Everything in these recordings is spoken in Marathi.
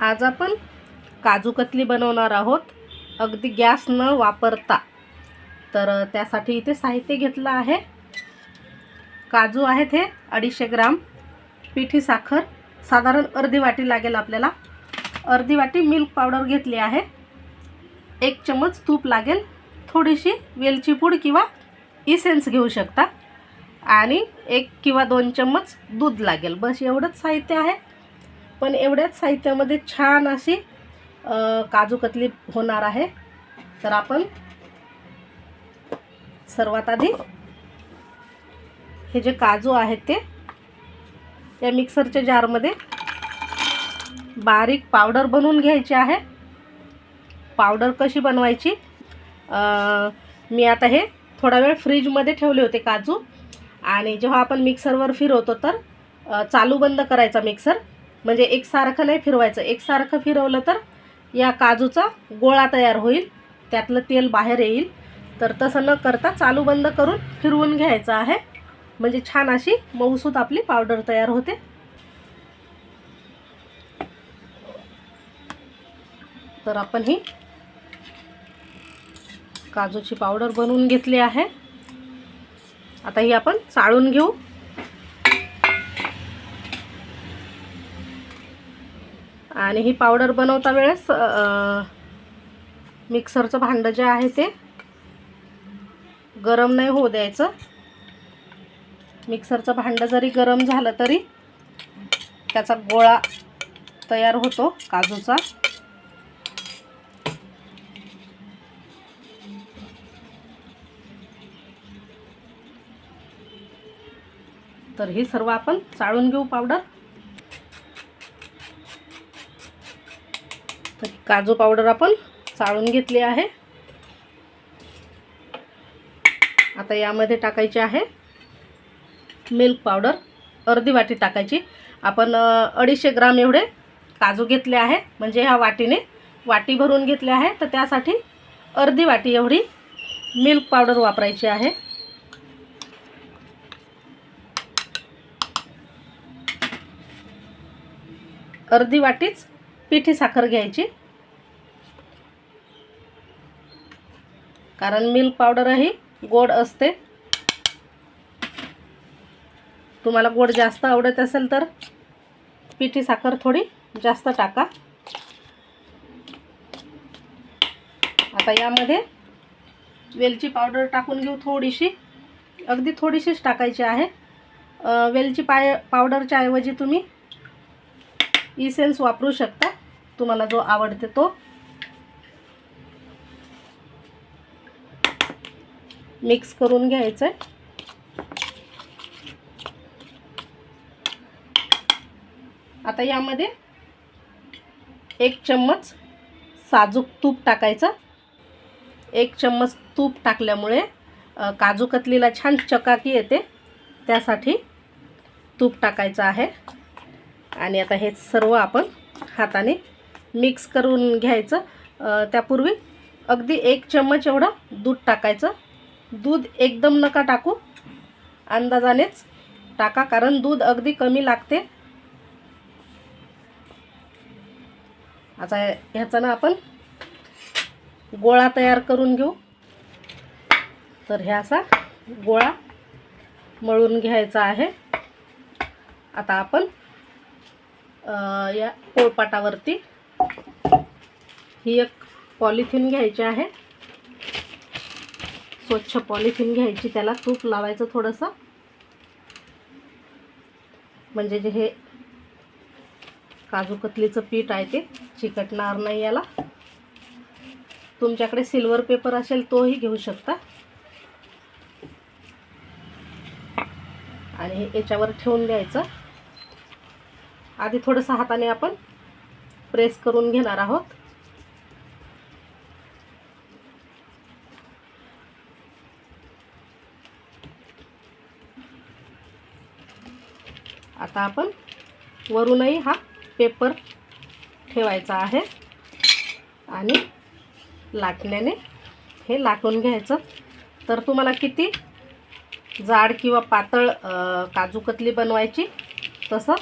आज आपण काजू कतली बनवणार आहोत. अगदी गॅस न वापरता. तर त्यासाठी इथे साहित्य घेतलं आहे. काजू आहेत हे अडीचशे ग्राम. पिठी साखर. साधारण अर्धी वाटी लागेल आपल्याला. अर्धी वाटी मिल्क पावडर घेतली आहे. एक चमच तूप लागेल. थोडीशी वेलची पूड किंवा इसेन्स घेऊ शकता. आणि एक किंवा दोन चम्मच दूध लागेल. बस एवढंच साहित्य आहे. पण एवढ्याच साहित्यामध्ये छान अशी काजू कतली होणार आहे. तर आपण सर्वात आधी हे जे काजू आहेत ते या मिक्सरच्या जारमध्ये बारीक पावडर बनवून घ्यायची आहे. पावडर कशी बनवायची? मी आता हे थोडा वेळ फ्रीजमध्ये ठेवले होते काजू. आणि जेव्हा आपण मिक्सरवर फिरवतो तर चालू बंद करायचा मिक्सर. म्हणजे एकसारखं नाही फिरवायचं. एकसारखं फिरवलं तर या काजूचा गोळा तयार होईल. त्यातलं तेल बाहेर येईल. तर तसं न करता चालू बंद करून फिरवून घ्यायचं आहे. म्हणजे छान अशी मऊसूत आपली पावडर तयार होते. तर आपण ही काजूची पावडर बनवून घेतली आहे. आता ही आपण चाळून घेऊ. आणि ही पावडर बनवता वेळेस मिक्सरचं भांडं जे आहे ते गरम नाही होऊ द्यायचं. मिक्सरचं भांडं जरी गरम झालं तरी त्याचा गोळा तयार होतो काजूचा. तर ही सर्व आपण चाळून घेऊ पावडर. काजू पावडर आपण चाळून घेतली आहे. आता यामध्ये टाकायची आहे मिल्क पावडर अर्धी वाटी टाकायची. आपण अडीचशे ग्राम एवढे काजू घेतले आहे. म्हणजे ह्या वाटीने वाटी भरून घेतले आहे. तर त्यासाठी अर्धी वाटी एवढी मिल्क पावडर वापरायची आहे. अर्धी वाटीच पिठी साखर घ्यायची. कारण मिल्क पावडरही गोड असते. तुम्हाला गोड जास्त आवडत असेल तर पिठी साखर थोडी जास्त टाका. आता यामध्ये वेलची पावडर टाकून घेऊ थोडीशी. अगदी थोडीशीच टाकायची आहे. वेलची पाय पावडरच्या ऐवजी तुम्ही इसेन्स वापरू शकता. तुम्हाला जो आवडते तो. मिक्स करून घ्यायचं आहे आता यामध्ये एक चम्मच साजूक तूप टाकायचं. एक चम्मच तूप टाकल्यामुळे काजूकतलीला काजू कतलीला छान चकाकी येते. त्यासाठी तूप टाकायचं आहे. आणि आता हे सर्व आपण हाताने मिक्स करून घ्यायचं. त्यापूर्वी अगदी एक चम्मच एवढं दूध टाकायचं. दूध एकदम नका टाकू. अंदाजानेच टाका कारण दूध अगदी कमी लागते. आता ह्याचा ना आपण गोळा तयार करून घेऊ. तर ह्या असा गोळा मळून घ्यायचा आहे. आता आपण या पोळपाटावरती ही एक पॉलिथिन घ्यायची आहे. स्वच्छ पॉलिथिन घ्यायची त्याला तूप लावायचं थोडंसं. म्हणजे जे हे काजू कतलीचं पीठ आहे ते चिकटणार नाही याला. तुमच्याकडे सिल्वर पेपर असेल तोही घेऊ शकता. आणि हे याच्यावर ठेवून द्यायचं. आधी थोडंसं हाताने आपण प्रेस करून घेणार आहोत. आता आपण वरूनही हा पेपर ठेवायचा आहे. आणि लाटण्याने हे लाटून घ्यायचं. तर तुम्हाला किती जाड किंवा पातळ काजूकतली बनवायची तसं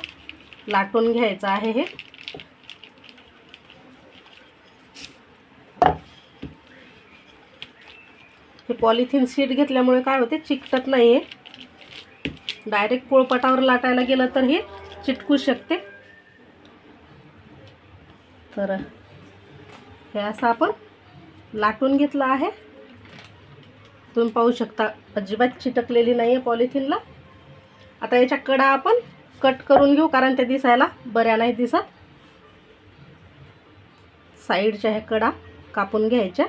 लाटून घ्यायचं आहे हे. हे पॉलिथिन सीट घेतल्यामुळे काय होते? चिकटत नाही आहे डायरेक्ट पोळपटावर लाटायला गेलं तर हे चिटकू शकते. तर हे असं आपण लाटून घेतलं आहे. तुम्ही पाहू शकता अजिबात चिटकलेली नाही आहे पॉलिथिनला. आता याच्या कडा आपण कट करून घेऊ कारण ते दिसायला बऱ्या नाही दिसत. साईडच्या ह्या कडा कापून घ्यायच्या.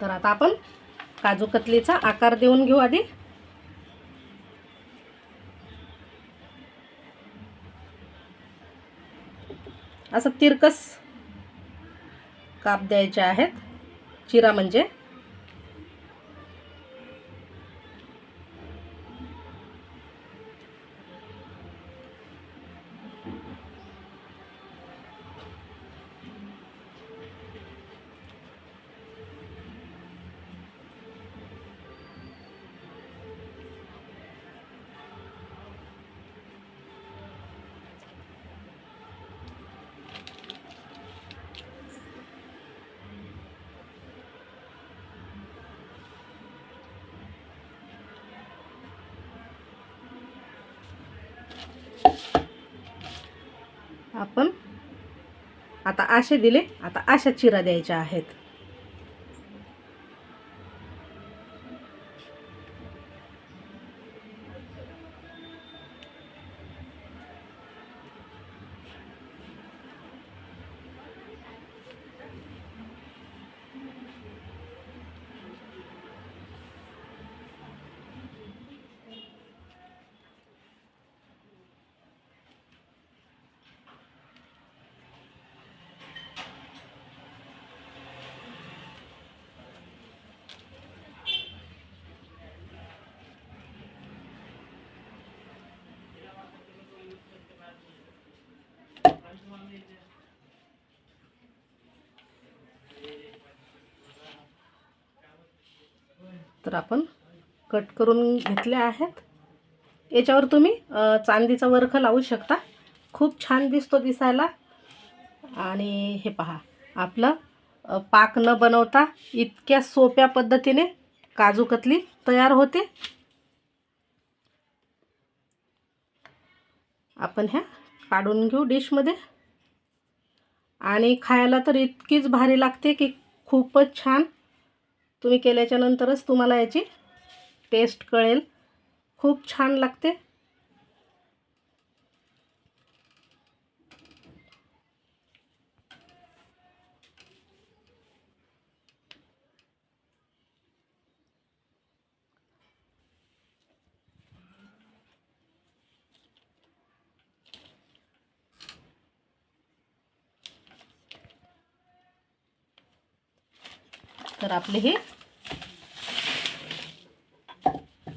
तर आता आपण काजू कतलीचा आकार देऊन घेऊ आधी. असं तिरकस काप द्यायचे आहेत. चिरा म्हणजे आपण आता आशे दिले आता अशा चिरा द्यायच्या आहेत. तर आपण कट करून घेतले आहेत. याच्यावर तुम्ही चांदीचा वर्ख लावू शकता. खूप छान दिसतो दिसायला. आणि हे पहा आपलं पाक न बनवता इतक्या सोप्या पद्धतीने काजू कतली तयार होते. आपण ह्या काढून घेऊ डिशमध्ये. आणि खायला तर इतकीच भारी लागते की खूपच छान. तुम्ही केल्याच्या नंतरच तुम्हाला याची टेस्ट कळेल. खूप छान लागते. तर आपले हे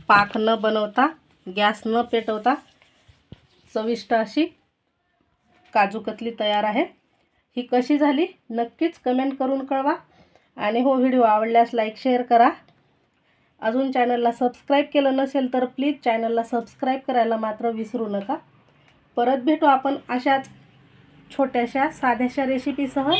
पाक न बनवता गॅस न पेटवता चविष्ट अशी काजू कतली तयार आहे. ही कशी झाली नक्कीच कमेंट करून कळवा. आणि हो व्हिडिओ आवडल्यास लाईक शेअर करा. अजून चॅनलला सबस्क्राईब केलं नसेल तर प्लीज चॅनलला सबस्क्राईब करायला मात्र विसरू नका. परत भेटू आपण अशाच छोट्याशा साध्याशा रेसिपीसह